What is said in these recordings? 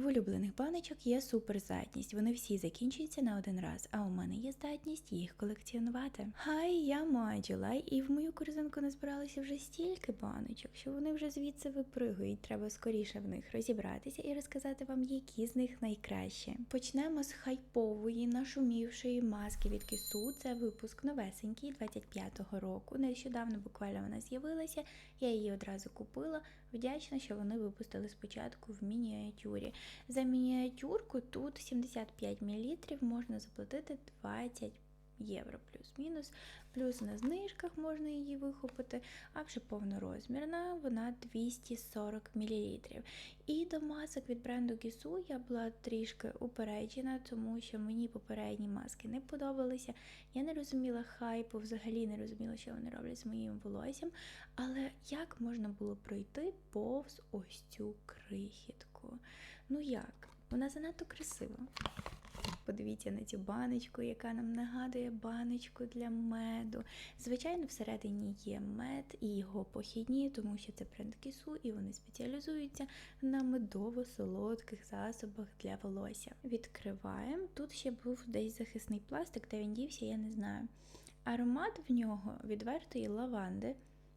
В улюблених баночок є суперздатність. Вони всі закінчуються на один раз, а у мене є здатність їх колекціонувати. Хай я Маджула, і в мою корзинку назбиралося вже стільки баночок, що вони вже звідси випригують. Треба скоріше в них розібратися і розказати вам, які з них найкращі. Почнемо з хайпової, нашумівшої маски від Кісу. Це випуск новесенький 25-го року. Нещодавно буквально вона з'явилася. Я її одразу купила. Вдячна, що вони випустили спочатку в мініатюрі. За мініатюрку тут 75 мл можна заплатити 20 євро плюс-мінус. Плюс на знижках можна її вихопити, а вже повнорозмірна вона 240 мл. І до масок від бренду Гісу я була трішки упереджена, тому що мені попередні маски не подобалися. Я не розуміла хайпу, взагалі не розуміла, що вони роблять з моїм волоссям. Але як можна було пройти повз ось цю крихітку? Ну як? Вона занадто красива. Подивіться на цю баночку, яка нам нагадує баночку для меду. Звичайно, всередині є мед і його похідні, тому що це бренд кісу, і вони спеціалізуються на медово-солодких засобах для волосся. Відкриваємо. Тут ще був десь захисний пластик, де він дівся, я не знаю. Аромат в нього відвертої лаванди.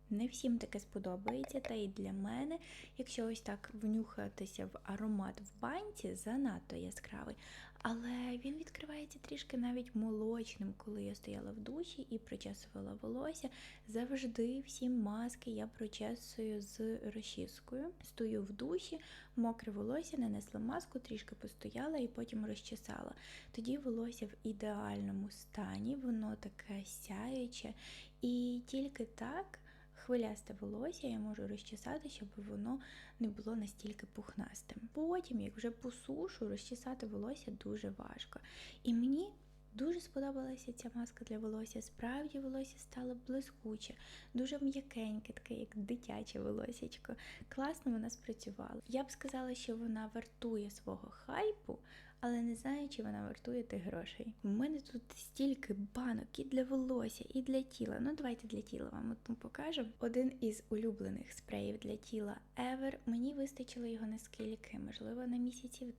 Не всім таке сподобається, та і для мене, якщо ось так внюхатися в аромат в банці, занадто яскравий. Але він відкривається трішки навіть молочним, коли я стояла в душі і причесувала волосся. Завжди всі маски я прочесую з розчіскою. Стою в душі, мокре волосся, нанесла маску, трішки постояла і потім розчесала. Тоді волосся в ідеальному стані, воно таке сяюче, і тільки так хвилясте волосся я можу розчесати, щоб воно не було настільки пухнастим. Потім, як вже посушу, розчесати волосся дуже важко. І мені Дуже сподобалася ця маска для волосся. Справді волосся стало блискуче, дуже м'якеньке, таке, як дитяче волосячко. Класно вона спрацювала. Я б сказала, що вона вартує свого хайпу, але не знаю, чи вона вартує тих грошей. У мене тут стільки банок і для волосся, і для тіла. Ну, давайте для тіла вам одну покажу. Один із улюблених спреїв для тіла Ever. Мені вистачило його наскільки, можливо, на місяців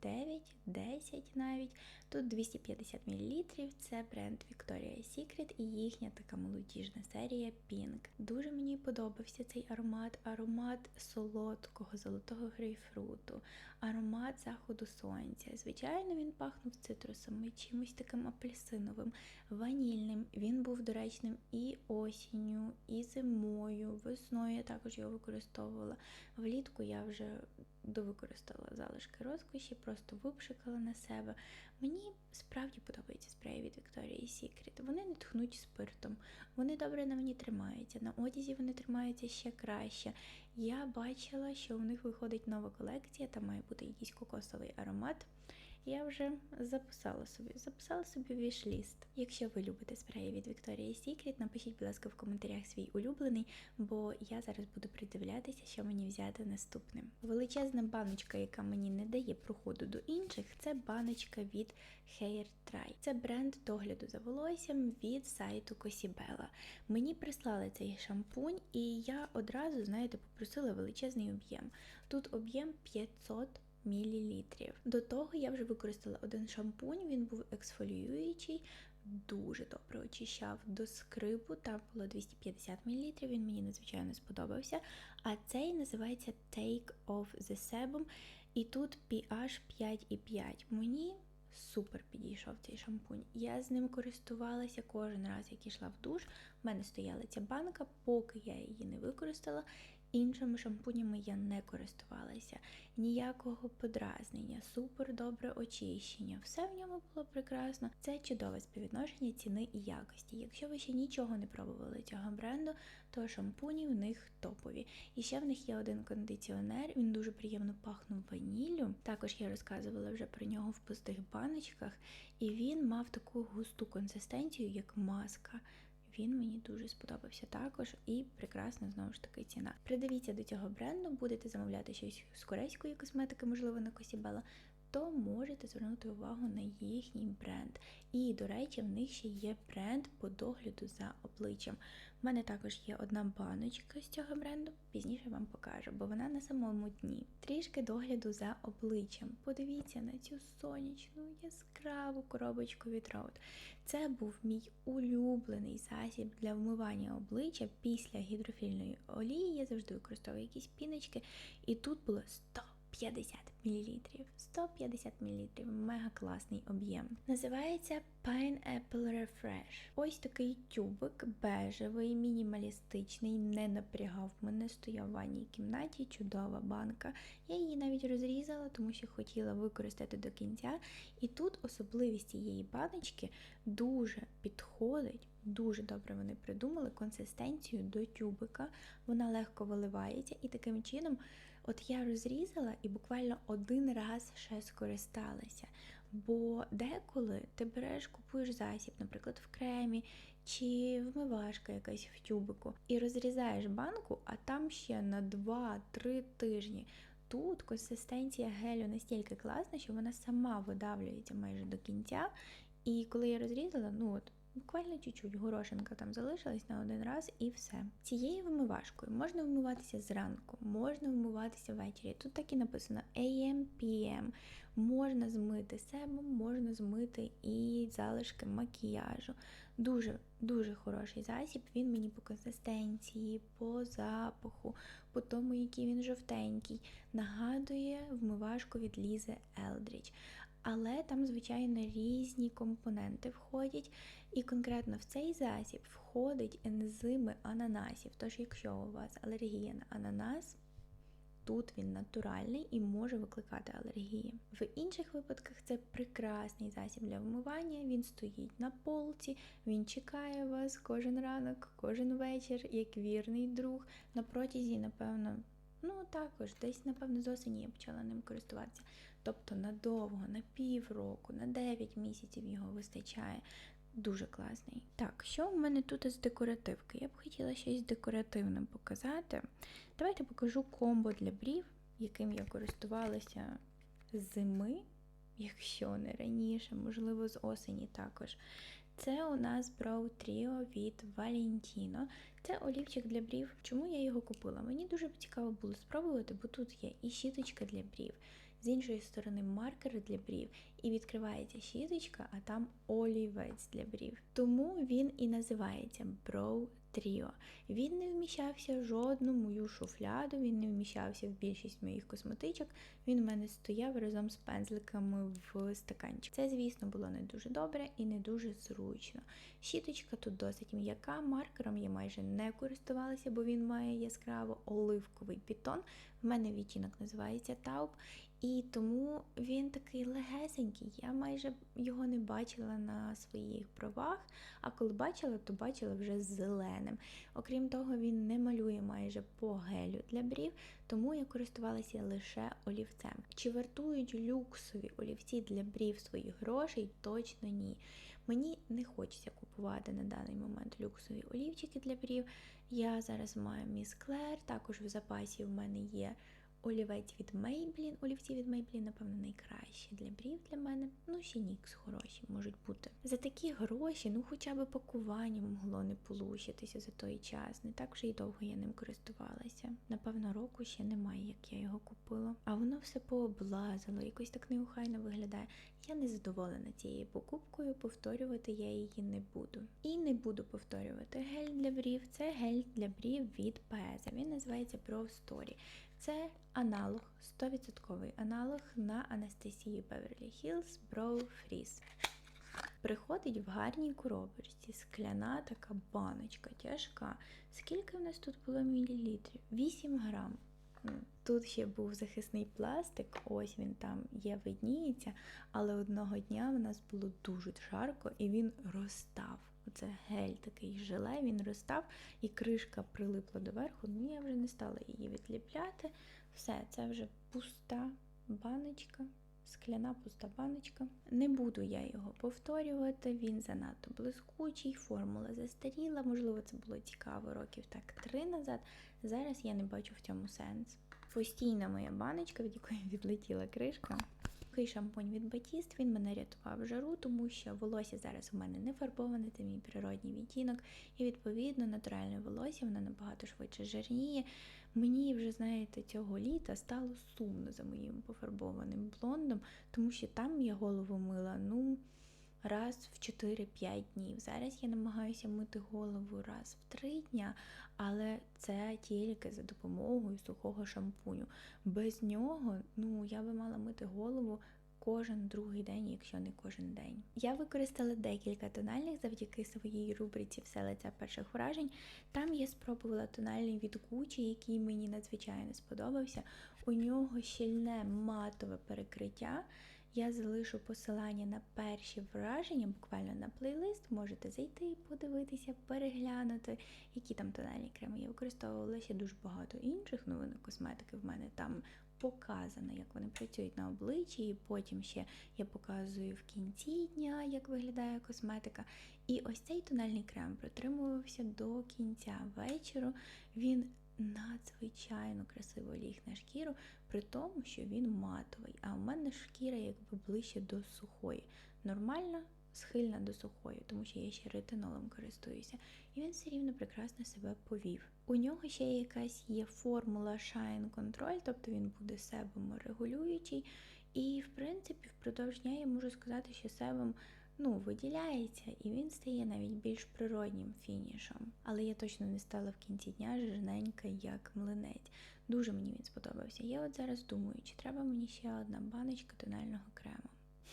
9-10 навіть. Тут 250 мл. Це бренд Victoria's Secret і їхня така молодіжна серія Pink. Дуже мені подобався цей аромат, аромат солодкого, золотого грейпфруту, аромат заходу сонця. Звичайно, він пахнув цитрусами, чимось таким апельсиновим, ванільним. Він був доречним і осінню, і зимою, весною я також його використовувала. Влітку я вже довикористала залишки розкоші, просто випшикала на себе. Мені справді подобаються спреї від Victoria's Secret. Вони не тхнуть спиртом, вони добре на мені тримаються. На одязі вони тримаються ще краще. Я бачила, що у них виходить нова колекція, там має бути якийсь кокосовий аромат. Я вже записала собі, записала собі вішліст. Якщо ви любите спреї від Victoria's Secret, напишіть, будь ласка, в коментарях свій улюблений, бо я зараз буду придивлятися, що мені взяти наступним. Величезна баночка, яка мені не дає проходу до інших, це баночка від Hair Try. Це бренд догляду за волоссям від сайту Cosibella. Мені прислали цей шампунь, і я одразу, знаєте, попросила величезний об'єм. Тут об'єм 500 мілілітрів. До того я вже використала один шампунь, він був ексфоліюючий, дуже добре очищав до скрипу, там було 250 мл, він мені надзвичайно сподобався. А цей називається Take Off the Sebum, і тут pH 5,5. Мені Супер підійшов цей шампунь. Я з ним користувалася кожен раз, як йшла в душ. У мене стояла ця банка, поки я її не використала. Іншими шампунями я не користувалася. Ніякого подразнення, супер добре очищення. Все в ньому було прекрасно. Це чудове співвідношення ціни і якості. Якщо ви ще нічого не пробували цього бренду, то шампуні в них топові. І ще в них є один кондиціонер, він дуже приємно пахнув ваніллю. Також я розказувала вже про нього в пустих баночках, і він мав таку густу консистенцію, як маска. Він мені дуже сподобався також і прекрасна знову ж таки ціна. Придивіться до цього бренду, будете замовляти щось з корейської косметики, можливо, на Косібела, то можете звернути увагу на їхній бренд. І, до речі, в них ще є бренд по догляду за обличчям. У мене також є одна баночка з цього бренду, пізніше вам покажу, бо вона на самому дні. Трішки догляду за обличчям. Подивіться на цю сонячну яскраву коробочку від Rode. Це був мій улюблений засіб для вмивання обличчя після гідрофільної олії. Я завжди використовую якісь піночки, і тут було 150 мл. 150 мл. Мега класний об'єм. Називається Pineapple Refresh. Ось такий тюбик бежевий, мінімалістичний, не напрягав мене, стояв в ванній кімнаті, чудова банка. Я її навіть розрізала, тому що хотіла використати до кінця. І тут особливість цієї баночки дуже підходить. Дуже добре вони придумали консистенцію до тюбика. Вона легко виливається, і таким чином, от я розрізала і буквально один раз ще скористалася. Бо деколи ти береш, купуєш засіб, наприклад, в кремі чи вмивашка якась в тюбику, і розрізаєш банку, а там ще на 2-3 тижні. Тут консистенція гелю настільки класна, що вона сама видавлюється майже до кінця. І коли я розрізала, ну от. Буквально чуть-чуть горошинка там залишилась на один раз і все. Цією вимивашкою можна вмиватися зранку, можна вмиватися ввечері. Тут так і написано AM, PM. Можна змити себом, можна змити і залишки макіяжу. Дуже дуже хороший засіб. Він мені по консистенції, по запаху, по тому, який він жовтенький, нагадує вмивашку від Лізи Елдріч. Але там, звичайно, різні компоненти входять, і конкретно в цей засіб входять ензими ананасів. Тож, якщо у вас алергія на ананас, тут він натуральний і може викликати алергії. В інших випадках це прекрасний засіб для вмивання. Він стоїть на полці, він чекає вас кожен ранок, кожен вечір, як вірний друг. На протязі, напевно. Ну, також, десь, напевно, з осені я почала ним користуватися. Тобто надовго, на півроку, на 9 місяців його вистачає. Дуже класний. Так, що в мене тут із декоративки? Я б хотіла щось декоративне показати. Давайте покажу комбо для брів, яким я користувалася зими, якщо не раніше, можливо, з осені також. Це у нас Brow Trio від Valentino. Це олівчик для брів. Чому я його купила? Мені дуже цікаво було спробувати, бо тут є і щіточка для брів, з іншої сторони маркер для брів, і відкривається щіточка, а там олівець для брів. Тому він і називається Brow Trio. Він не вміщався в жодну мою шуфляду, він не вміщався в більшість моїх косметичок. Він у мене стояв разом з пензликами в стаканчик. Це, звісно, було не дуже добре і не дуже зручно. Щіточка тут досить м'яка, маркером я майже не користувалася, бо він має яскраво оливковий пітон. В мене відтінок називається Тауп, і тому він такий легесенький. Я майже його не бачила на своїх бровах, а коли бачила, то бачила вже зеленим. Окрім того, він не малює майже по гелю для брів, тому я користувалася лише олівцем. Чи вартують люксові олівці для брів своїх грошей? Точно ні. Мені не хочеться купувати на даний момент люксові олівчики для брів. Я зараз маю Міс Клер, також в запасі в мене є олівець від Maybelline. Олівці від Maybelline, напевно, найкращі для брів для мене. Ну, ще нікс хороші можуть бути. За такі гроші, ну хоча б пакування могло не получитися за той час. Не так вже й довго я ним користувалася. Напевно, року ще немає, як я його купила. А воно все пооблазило, якось так неухайно виглядає. Я не задоволена цією покупкою, повторювати я її не буду. І не буду повторювати гель для брів. Це гель для брів від Пеза. Він називається Brow Story. Це аналог, 100% аналог на Анастасії Beverly Hills Brow Freeze. Приходить в гарній коробочці, скляна така баночка тяжка. Скільки в нас тут було мілілітрів? 8 грам. Тут ще був захисний пластик, ось він там є, видніється, але одного дня в нас було дуже жарко і він розстав. Оце гель такий желе, він розстав, і кришка прилипла доверху. Ну я вже не стала її відліпляти. Все, це вже пуста баночка, скляна пуста баночка. Не буду я його повторювати, він занадто блискучий, формула застаріла. Можливо, це було цікаво років так три назад. Зараз я не бачу в цьому сенс. Постійна моя баночка, від якої відлетіла кришка. Такий шампунь від Батіст, він мене рятував жару, тому що волосся зараз у мене не фарбоване, це мій природній відтінок, і відповідно натуральне волосся воно набагато швидше жирніє. Мені вже, знаєте, цього літа стало сумно за моїм пофарбованим блондом, тому що там я голову мила, ну. Раз в 4-5 днів. Зараз я намагаюся мити голову раз в 3 дня, але це тільки за допомогою сухого шампуню. Без нього, ну я би мала мити голову кожен другий день, якщо не кожен день. Я використала декілька тональних завдяки своїй рубриці Все лиця перших вражень. Там я спробувала тональний від Gucci, який мені надзвичайно сподобався. У нього щільне матове перекриття. Я залишу посилання на перші враження, буквально на плейлист. Можете зайти, подивитися, переглянути, які там тональні креми. Я використовувала ще дуже багато інших новинок косметики. В мене там показано, як вони працюють на обличчі, і потім ще я показую в кінці дня, як виглядає косметика. І ось цей тональний крем протримувався до кінця вечору. Він надзвичайно красиво ліг на шкіру, при тому, що він матовий. А у мене шкіра якби ближче до сухої. Нормально схильна до сухої, тому що я ще ретинолом користуюся. І він все рівно прекрасно себе повів. У нього ще якась є формула Shine Control, тобто він буде себоморегулюючий. І, в принципі, впродовж дня я можу сказати, що себом ну, виділяється, і він стає навіть більш природнім фінішом. Але я точно не стала в кінці дня жирненька, як млинець. Дуже мені він сподобався. Я от зараз думаю, чи треба мені ще одна баночка тонального крему.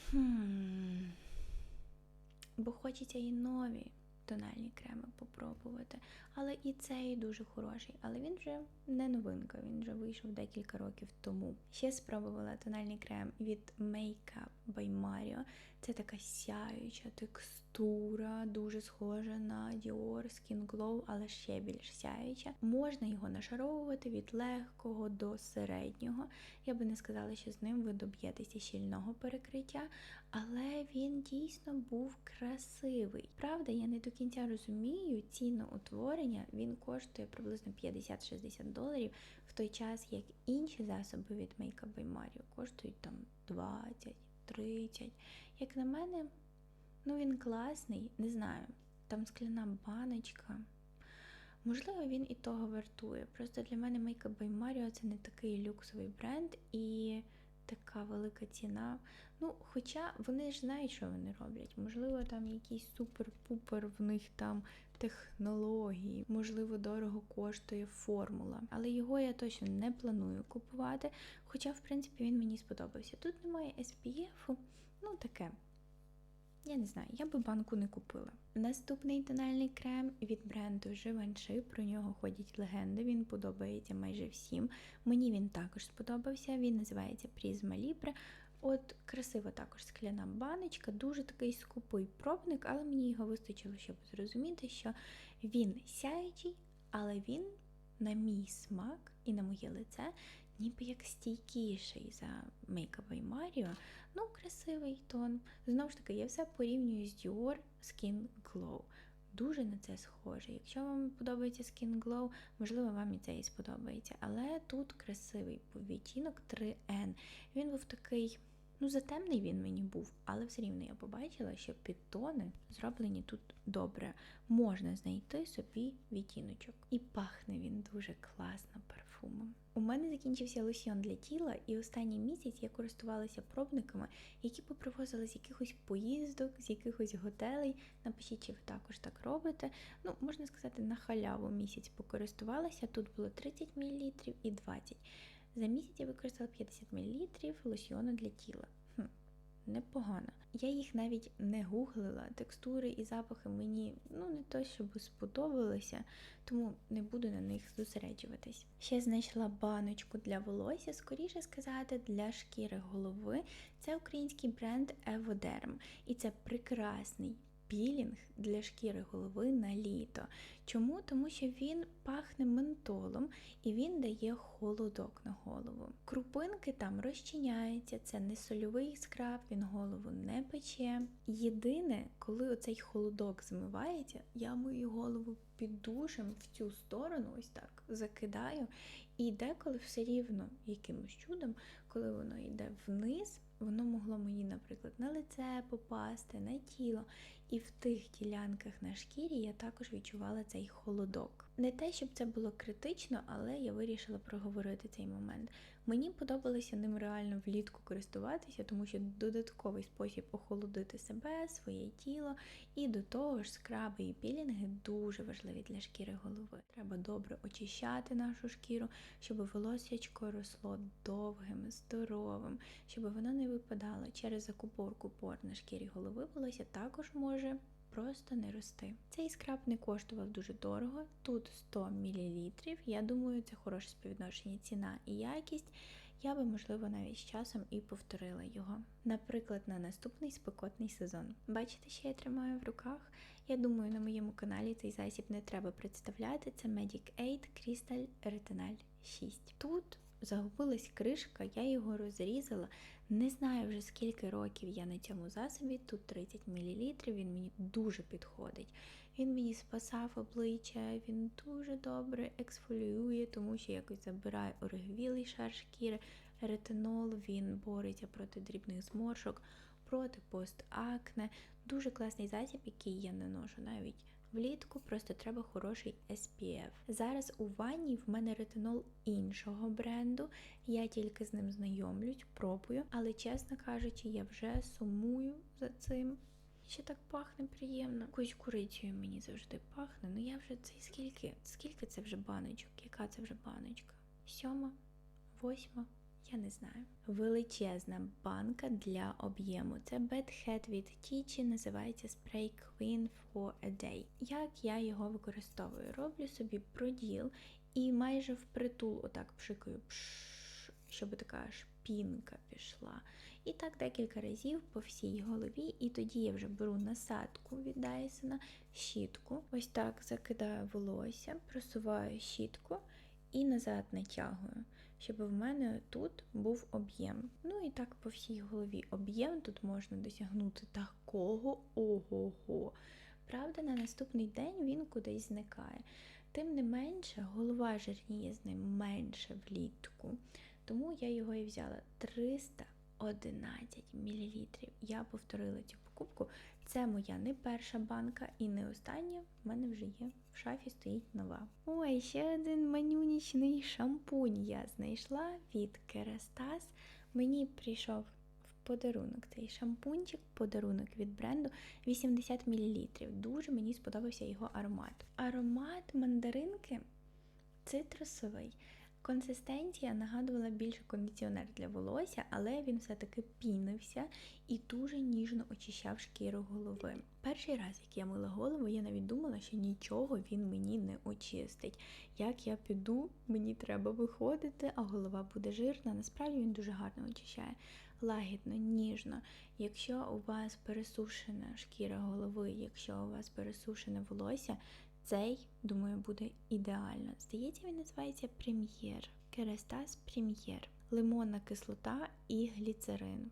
Хм. Бо хочеться і нові тональні креми попробувати. Але і цей дуже хороший. Але він вже не новинка, він вже вийшов декілька років тому. Ще спробувала тональний крем від Makeup by Mario. Це така сяюча текстура, дуже схожа на Dior Skin Glow, але ще більш сяюча. Можна його нашаровувати від легкого до середнього. Я би не сказала, що з ним ви доб'єтеся щільного перекриття, але він дійсно був красивий. Правда, я не до кінця розумію ціну утворення. Він коштує приблизно 50-60 доларів, в той час як інші засоби від Makeup by Mario коштують там 20. 30. Як на мене, ну він класний, не знаю. Там скляна баночка. Можливо, він і того вартує. Просто для мене Makeup by Mario це не такий люксовий бренд і така велика ціна. Ну, хоча вони ж знають, що вони роблять. Можливо, там якийсь супер-пупер в них там технології, можливо, дорого коштує формула. Але його я точно не планую купувати. Хоча, в принципі, він мені сподобався. Тут немає SPF, ну таке. Я не знаю, я би банку не купила. Наступний тональний крем від бренду Givenchy, Про нього ходять легенди. Він подобається майже всім. Мені він також сподобався. Він називається Prisma Libre. От красива також скляна баночка, дуже такий скупий пробник, але мені його вистачило, щоб зрозуміти, що він сяючий, але він, на мій смак і на моє лице, ніби як стійкіший за by Mario. Ну, красивий тон. Знову ж таки, я все порівнюю з Dior Skin Glow. Дуже на це схоже. Якщо вам подобається Skin Glow, можливо, вам і це і сподобається. Але тут красивий відтінок 3N. Він був такий. Ну, затемний він мені був, але все рівно я побачила, що підтони зроблені тут добре. Можна знайти собі відтіночок. І пахне він дуже класно парфумом. У мене закінчився лосьйон для тіла, і останній місяць я користувалася пробниками, які попривозили з якихось поїздок, з якихось готелей. Напишіть, чи ви також так робите. Ну, можна сказати, на халяву місяць покористувалася. Тут було 30 мл і 20 за місяць я використала 50 мл лосьйону для тіла. Хм, Непогано. Я їх навіть не гуглила, текстури і запахи мені ну не то, щоб сподобалися, тому не буду на них зосереджуватись. Ще знайшла баночку для волосся, скоріше сказати, для шкіри голови. Це український бренд Evoderm. І це прекрасний пілінг для шкіри голови на літо. Чому? Тому що він пахне ментолом і він дає холодок на голову. Крупинки там розчиняються, це не сольовий скраб, він голову не пече. Єдине, коли оцей холодок змивається, я мою голову під душем в цю сторону, ось так закидаю. І деколи все рівно якимось чудом, коли воно йде вниз воно могло мені, наприклад, на лице попасти, на тіло. І в тих ділянках на шкірі я також відчувала цей холодок. Не те, щоб це було критично, але я вирішила проговорити цей момент. Мені подобалося ним реально влітку користуватися, тому що додатковий спосіб охолодити себе, своє тіло, і до того ж скраби і пілінги дуже важливі для шкіри голови. Треба добре очищати нашу шкіру, щоб волосячко росло довгим, здоровим, щоб воно не випадало через закупорку пор на шкірі голови. Волосся також може просто не рости. Цей скраб не коштував дуже дорого. Тут 100 мл. Я думаю, це хороше співвідношення ціна і якість. Я би, можливо, навіть з часом і повторила його. Наприклад, на наступний спекотний сезон. Бачите, що я тримаю в руках? Я думаю, на моєму каналі цей засіб не треба представляти. Це Medic Aid Crystal Retinal 6. Тут загубилась кришка, я його розрізала. Не знаю вже скільки років я на цьому засобі. Тут 30 мл, він мені дуже підходить. Він мені спасав обличчя, він дуже добре ексфоліює, тому що якось забирає оригвілий шар шкіри. Ретинол він бореться проти дрібних зморшок, проти постакне. Дуже класний засіб, який я не ношу навіть влітку, просто треба хороший SPF. Зараз у ванні в мене ретинол іншого бренду. Я тільки з ним знайомлюсь, пробую, але чесно кажучи, я вже сумую за цим. Ще так пахне приємно. Якоюсь курицею мені завжди пахне. Ну я вже це скільки? Скільки це вже баночок? Яка це вже баночка? Сьома? Восьма? Я не знаю. Величезна банка для об'єму. Це Bad Head від Тічі, називається Spray Queen for a Day. Як я його використовую? Роблю собі проділ і майже впритул отак пшикаю, пш, щоб така шпінка пішла. І так декілька разів по всій голові, і тоді я вже беру насадку від Dyson, щітку. Ось так закидаю волосся, просуваю щітку і назад натягую, щоб в мене тут був об'єм. Ну і так по всій голові. Об'єм тут можна досягнути такого ого-го. Правда, на наступний день він кудись зникає. Тим не менше, голова жирніє з ним менше влітку. Тому я його і взяла 311 мл. Я повторила цю покупку. Це моя не перша банка і не остання. В мене вже є. В шафі стоїть нова. Ой, ще один манюнічний шампунь я знайшла від Керастас. Мені прийшов в подарунок цей шампунчик, подарунок від бренду 80 мл. Дуже мені сподобався його аромат. Аромат мандаринки цитрусовий. Консистенція нагадувала більше кондиціонер для волосся, але він все-таки пінився і дуже ніжно очищав шкіру голови. Перший раз, як я мила голову, я навіть думала, що нічого він мені не очистить. Як я піду, мені треба виходити, а голова буде жирна. Насправді він дуже гарно очищає. Лагідно, ніжно. Якщо у вас пересушена шкіра голови, якщо у вас пересушене волосся, цей, думаю, буде ідеально. Здається, він називається прем'єр. Керестас прем'єр. Лимонна кислота і гліцерин.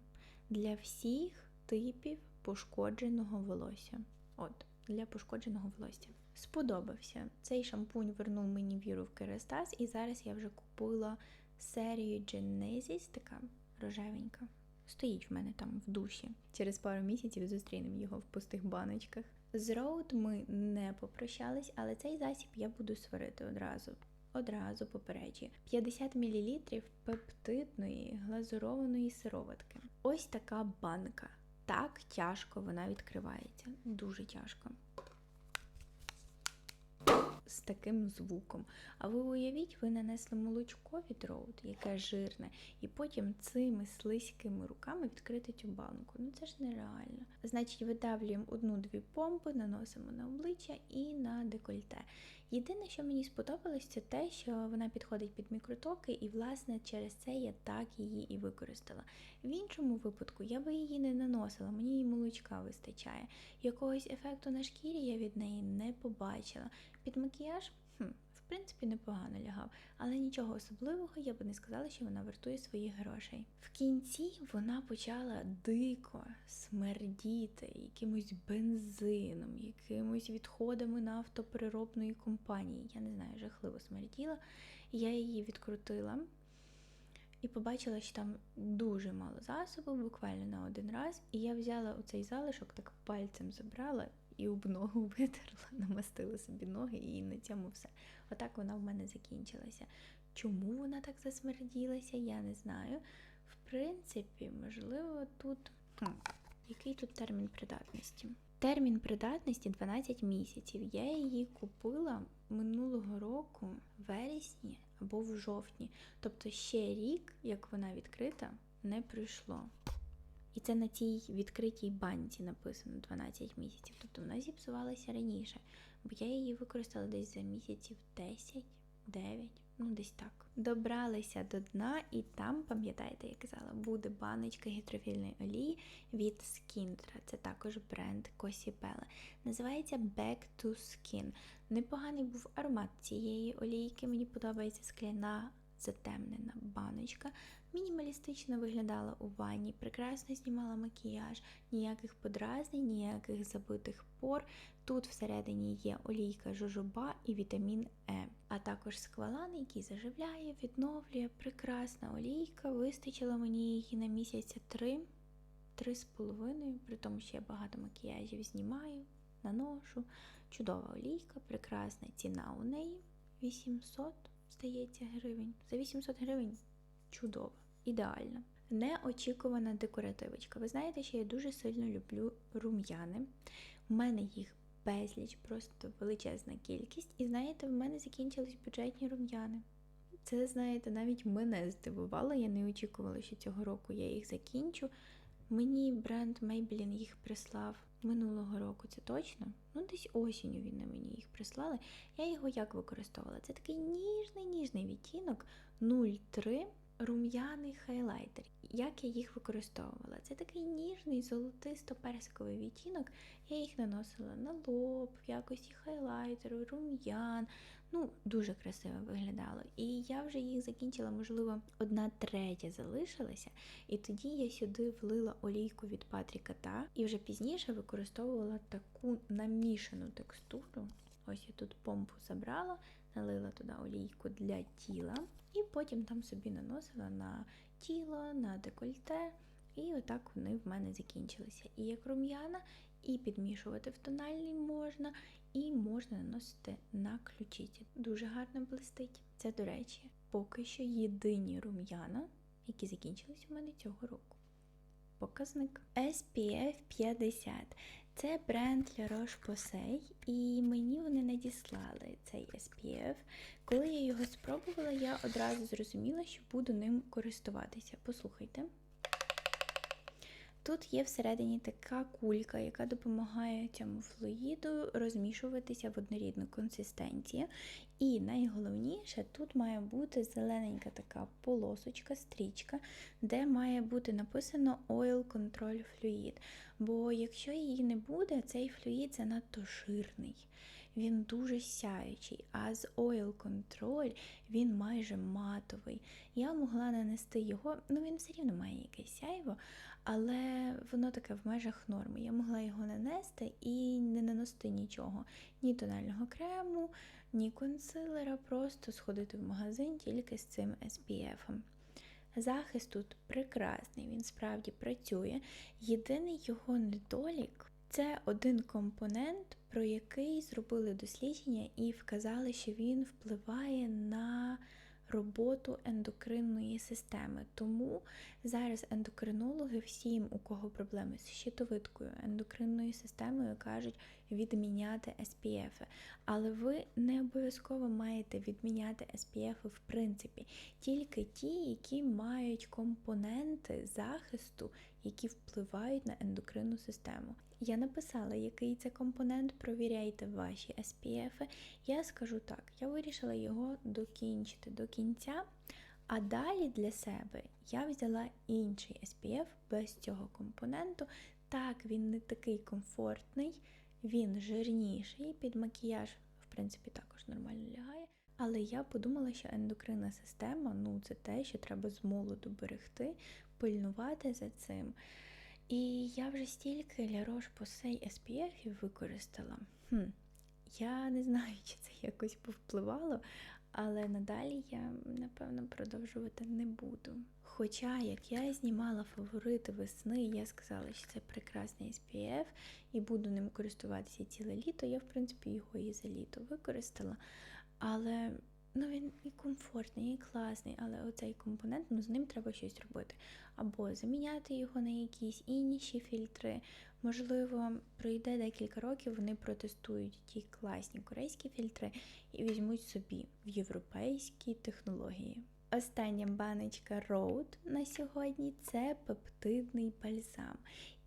Для всіх типів пошкодженого волосся. От, для пошкодженого волосся. Сподобався. Цей шампунь вернув мені віру в Керестас, і зараз я вже купила серію Genesis, така рожевенька. Стоїть в мене там в душі. Через пару місяців зустрінемо його в пустих баночках. З роуд ми не попрощались, але цей засіб я буду сварити одразу. Одразу попереджі 50 мл пептидної глазурованої сироватки. Ось така банка. Так тяжко вона відкривається. Дуже тяжко. З таким звуком. А ви уявіть, ви нанесли молочко від роуд, яке жирне, і потім цими слизькими руками відкрити цю банку. Ну це ж нереально. Значить, видавлюємо одну-дві помпи, наносимо на обличчя і на декольте. Єдине, що мені сподобалось, це те, що вона підходить під мікротоки, і, власне, через це я так її і використала. В іншому випадку я би її не наносила, мені її молочка вистачає. Якогось ефекту на шкірі я від неї не побачила. Під макіяж, хм, в принципі, непогано лягав, але нічого особливого я би не сказала, що вона вартує своїх грошей. В кінці вона почала дико смердіти якимось бензином, якимось відходами нафтопереробної компанії. Я не знаю, жахливо смерділа. Я її відкрутила. і побачила, що там дуже мало засобу, буквально на один раз. І я взяла оцей залишок, так пальцем забрала і об ногу витерла, намастила собі ноги, і на цьому все. Отак вона в мене закінчилася. Чому вона так засмерділася, я не знаю. В принципі, можливо, тут. Який тут термін придатності? Термін придатності 12 місяців. Я її купила минулого року в вересні або в жовтні. Тобто ще рік, як вона відкрита, не пройшло. І це на цій відкритій банці написано 12 місяців. Тобто вона зіпсувалася раніше, бо я її використала десь за місяців 10, 9, ну десь так. Добралися до дна, і там, пам'ятаєте, я казала, буде баночка гідрофільної олії від Skindra. Це також бренд Косіпела. Називається Back to Skin. Непоганий був аромат цієї олійки. Мені подобається скляна затемнена баночка. Мінімалістично виглядала у ванні, прекрасно знімала макіяж, ніяких подразнень, ніяких забитих пор. Тут всередині є олійка жожоба і вітамін Е, а також сквалан, який заживляє, відновлює. Прекрасна олійка. Вистачило мені її на місяця три, три з половиною, при тому, що я багато макіяжів знімаю, наношу. Чудова олійка, прекрасна ціна у неї 800 здається, гривень. За 800 гривень чудово, ідеально. Неочікувана декоративочка. Ви знаєте, що я дуже сильно люблю рум'яни. У мене їх безліч, просто величезна кількість. І знаєте, в мене закінчились бюджетні рум'яни. Це, знаєте, навіть мене здивувало. Я не очікувала, що цього року я їх закінчу. Мені бренд Maybelline їх прислав минулого року, це точно. Ну, десь осінню він мені їх прислали. Я його як використовувала? Це такий ніжний ніжний відтінок 03 рум'яний хайлайтер. Як я їх використовувала? Це такий ніжний золотисто-персиковий відтінок. Я їх наносила на лоб, в якості хайлайтеру, рум'ян. Ну, дуже красиво виглядало. І я вже їх закінчила, можливо, одна третя залишилася. І тоді я сюди влила олійку від Патріка Та і вже пізніше використовувала таку намішану текстуру. Ось я тут помпу забрала, налила туди олійку для тіла, і потім там собі наносила на тіло, на декольте. І отак вони в мене закінчилися. І як рум'яна, і підмішувати в тональний можна, і можна наносити на ключиці. Дуже гарно блистить. Це, до речі, поки що єдині рум'яна, які закінчились у мене цього року. Показник SPF 50. Це бренд La Roche-Posay, і мені вони надіслали цей SPF. Коли я його спробувала, я одразу зрозуміла, що буду ним користуватися. Послухайте. Тут є всередині така кулька, яка допомагає цьому флуїду розмішуватися в однорідну консистенцію. І найголовніше, тут має бути зелененька така полосочка, стрічка, де має бути написано Oil Control Fluid. Бо якщо її не буде, цей флюїд занадто жирний, він дуже сяючий, а з Oil Control він майже матовий. Я могла нанести його, ну він все рівно має якесь сяйво, але воно таке в межах норми. Я могла його нанести і не наносити нічого, ні тонального крему, ні консилера, просто сходити в магазин тільки з цим SPF. Захист тут прекрасний, він справді працює. Єдиний його недолік це один компонент, про який зробили дослідження і вказали, що він впливає на роботу ендокринної системи. Тому зараз ендокринологи всім, у кого проблеми з щитовидкою, ендокринною системою, кажуть відміняти SPF. Але ви не обов'язково маєте відміняти SPF в принципі, тільки ті, які мають компоненти захисту, які впливають на ендокринну систему. Я написала, який це компонент, провіряйте ваші SPF. Я скажу так, я вирішила його докінчити до кінця. А далі для себе я взяла інший SPF без цього компоненту. Так, він не такий комфортний, він жирніший, під макіяж, в принципі, також нормально лягає. Але я подумала, що ендокринна система ну, це те, що треба з молоду берегти, пильнувати за цим. І я вже стільки La Roche-Posay SPF використала. Хм, Я не знаю, чи це якось повпливало, але надалі я напевно продовжувати не буду. Хоча, як я знімала фаворити весни, я сказала, що це прекрасний SPF і буду ним користуватися ціле літо. Я, в принципі, його і за літо використала. Але ну, він і комфортний, і класний, але оцей компонент, ну з ним треба щось робити. Або заміняти його на якісь інші фільтри. Можливо, пройде декілька років, вони протестують ті класні корейські фільтри і візьмуть собі в європейські технології. Остання баночка Road на сьогодні це пептидний бальзам.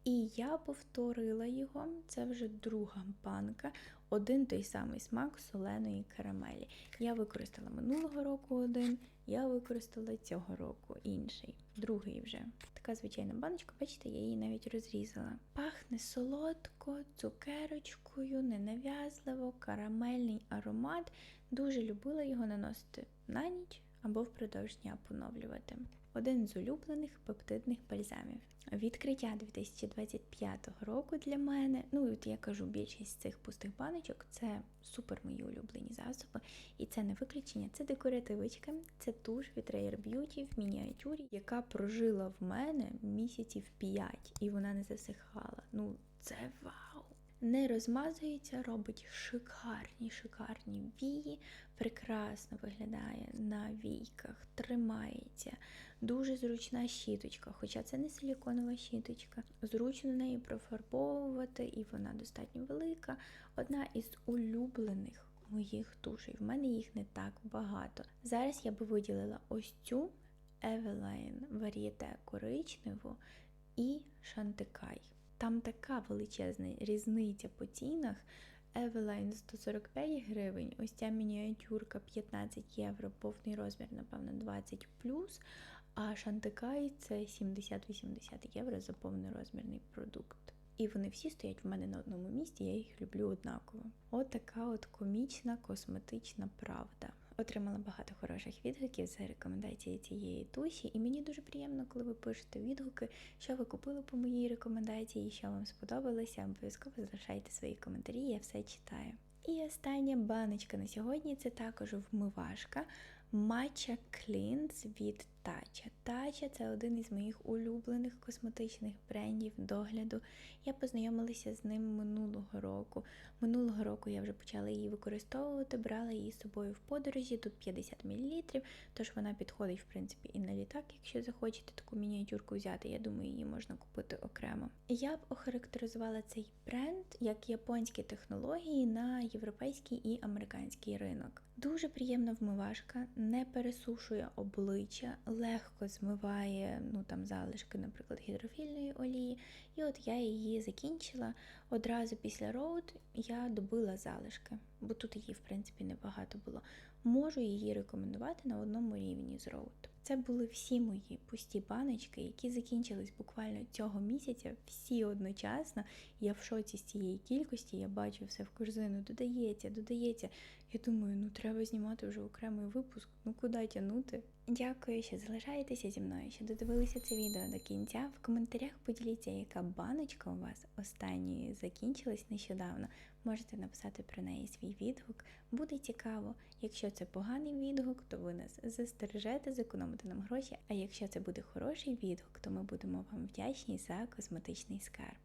І я повторила його, це вже друга банка, один той самий смак соленої карамелі. Я використала минулого року один, я використала цього року інший, другий вже. Така звичайна баночка, бачите, я її навіть розрізала. Пахне солодко, цукерочкою, ненав'язливо, карамельний аромат. Дуже любила його наносити на ніч або впродовж дня поновлювати. Один з улюблених пептидних бальзамів. Відкриття 2025 року для мене. Ну, от я кажу, більшість цих пустих баночок це супер мої улюблені засоби. І це не виключення, це декоративочка, це туш від Rare Beauty в мініатюрі, яка прожила в мене місяців 5 і вона не засихала. Ну, це вау! Не розмазується, робить шикарні, шикарні вії, прекрасно виглядає на війках, тримається. Дуже зручна щіточка, хоча це не силіконова щіточка. Зручно нею профарбовувати, і вона достатньо велика. Одна із улюблених моїх тушей. В мене їх не так багато. Зараз я би виділила ось цю Eveline варієте коричневу і Шантикай. Там така величезна різниця по цінах. Eveline 145 гривень, ось ця мініатюрка 15 євро, повний розмір, напевно, 20 а Шантикай це 70-80 євро за повнорозмірний продукт. І вони всі стоять в мене на одному місці, я їх люблю однаково. От от комічна косметична правда. Отримала багато хороших відгуків за рекомендації цієї туші, і мені дуже приємно, коли ви пишете відгуки, що ви купили по моїй рекомендації, що вам сподобалося. Обов'язково залишайте свої коментарі, я все читаю. І остання баночка на сьогодні це також вмивашка Matcha Cleanse від Tatcha. Tatcha – це один із моїх улюблених косметичних брендів догляду. Я познайомилася з ним минулого року. Минулого року я вже почала її використовувати, брала її з собою в подорожі. Тут 50 мл, тож вона підходить, в принципі, і на літак, якщо захочете таку мініатюрку взяти. Я думаю, її можна купити окремо. Я б охарактеризувала цей бренд як японські технології на європейський і американський ринок. Дуже приємна вмивашка, не пересушує обличчя, легко змиває ну там залишки, наприклад, гідрофільної олії. І от я її закінчила одразу після роуд я добила залишки, бо тут її, в принципі, небагато було. Можу її рекомендувати на одному рівні з роуд. Це були всі мої пусті баночки, які закінчились буквально цього місяця, всі одночасно. Я в шоці з цієї кількості, я бачу все в корзину, додається, додається. Я думаю, ну треба знімати вже окремий випуск, ну куди тягнути. Дякую, що залишаєтеся зі мною, що додивилися це відео до кінця. В коментарях поділіться, яка баночка у вас останньою закінчилась нещодавно. Можете написати про неї свій відгук. Буде цікаво. Якщо це поганий відгук, то ви нас застережете, зекономите нам гроші. А якщо це буде хороший відгук, то ми будемо вам вдячні за косметичний скарб.